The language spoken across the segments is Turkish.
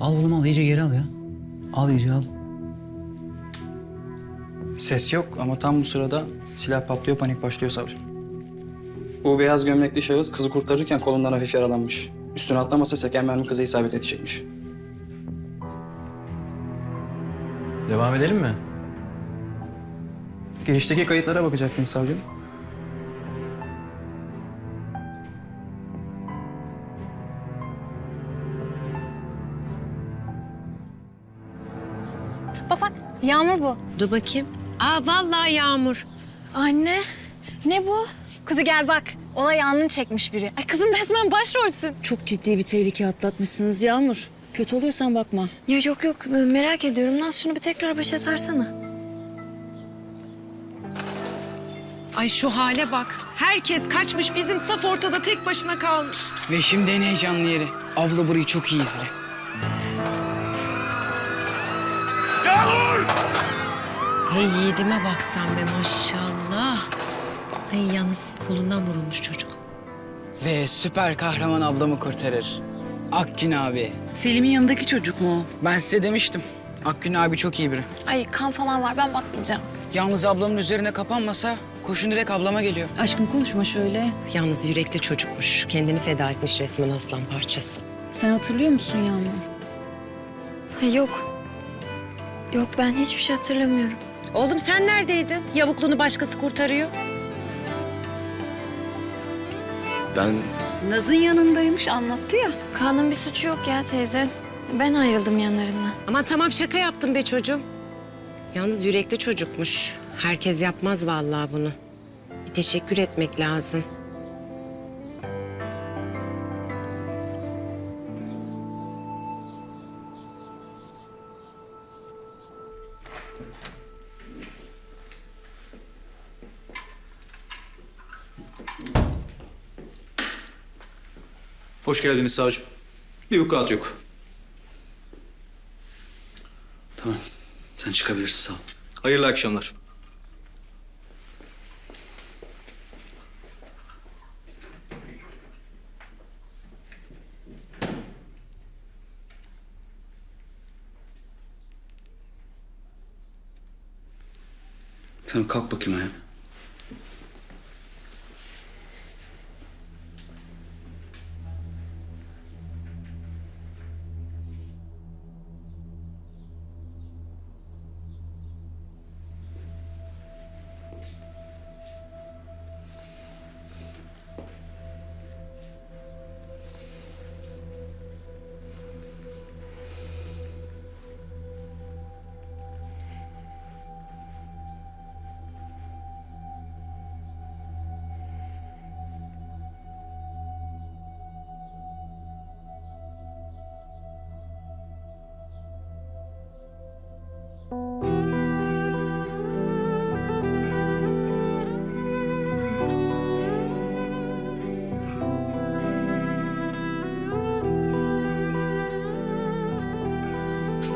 Al oğlum al iyice geri al ya. Al iyice al. Ses yok ama tam bu sırada silah patlıyor, panik başlıyor savcım. Bu beyaz gömlekli şahıs kızı kurtarırken kolundan hafif yaralanmış. Üstüne atlamasa seken mermi kıza isabet edecekmiş. Devam edelim mi? Girişteki kayıtlara bakacaktın savcım. Yağmur bu. Dur bakayım. Aa vallahi Yağmur. Anne ne bu? Kızı gel bak. Olay anını çekmiş biri. Ay kızım resmen başrolsün. Çok ciddi bir tehlike atlatmışsınız Yağmur. Kötü oluyorsan bakma. Ya yok yok merak ediyorum. Naz şunu bir tekrar başa sarsana. Ay şu hale bak. Herkes kaçmış bizim saf ortada tek başına kalmış. Ve şimdi en heyecanlı yeri. Abla burayı çok iyi izle. Hey yiğidime baksan be maşallah. Ay yalnız kolundan vurulmuş çocuk. Ve süper kahraman ablamı kurtarır. Akgün abi. Selim'in yanındaki çocuk mu o? Ben size demiştim. Akgün abi çok iyi biri. Ay kan falan var ben bakmayacağım. Yalnız ablamın üzerine kapanmasa koşun direkt ablama geliyor. Aşkım konuşma şöyle. Yalnız yürekli çocukmuş. Kendini feda etmiş resmen aslan parçası. Sen hatırlıyor musun Yağmur? Ha, yok. Yok ben hiçbir şey hatırlamıyorum. Oğlum sen neredeydin? Yavukluğunu başkası kurtarıyor. Ben Naz'ın yanındaymış anlattı ya. Kaan'ın bir suçu yok ya teyze. Ben ayrıldım yanlarından. Aman tamam şaka yaptım be çocuğum. Yalnız yürekli çocukmuş. Herkes yapmaz vallahi bunu. Bir teşekkür etmek lazım. Hoş geldiniz savcım. Bir vukuat yok. Tamam. Sen çıkabilirsin sağ ol. Hayırlı akşamlar. Sen kalk bakayım ayağa.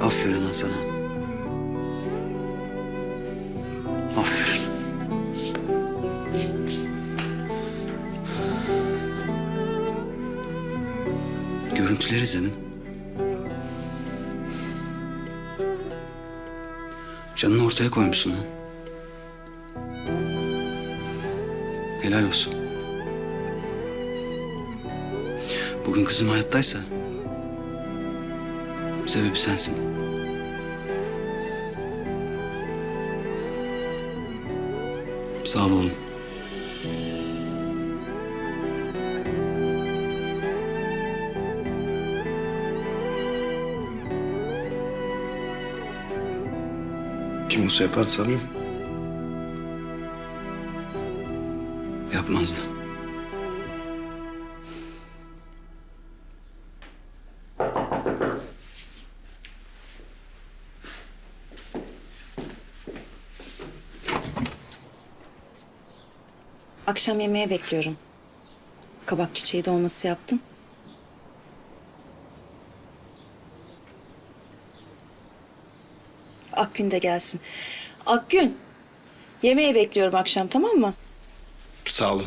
Aferin lan sana. Aferin. Görüntüleri izledim. Canını ortaya koymuşsun lan. Helal olsun. Bugün kızım hayattaysa sebebi sensin. Sağ ol oğlum. Kim olsa yapardı savcım. Yapmazdı. Akşam yemeğe bekliyorum. Kabak çiçeği dolması yaptım. Akgün de gelsin. Akgün, yemeğe bekliyorum akşam tamam mı? Sağ olun.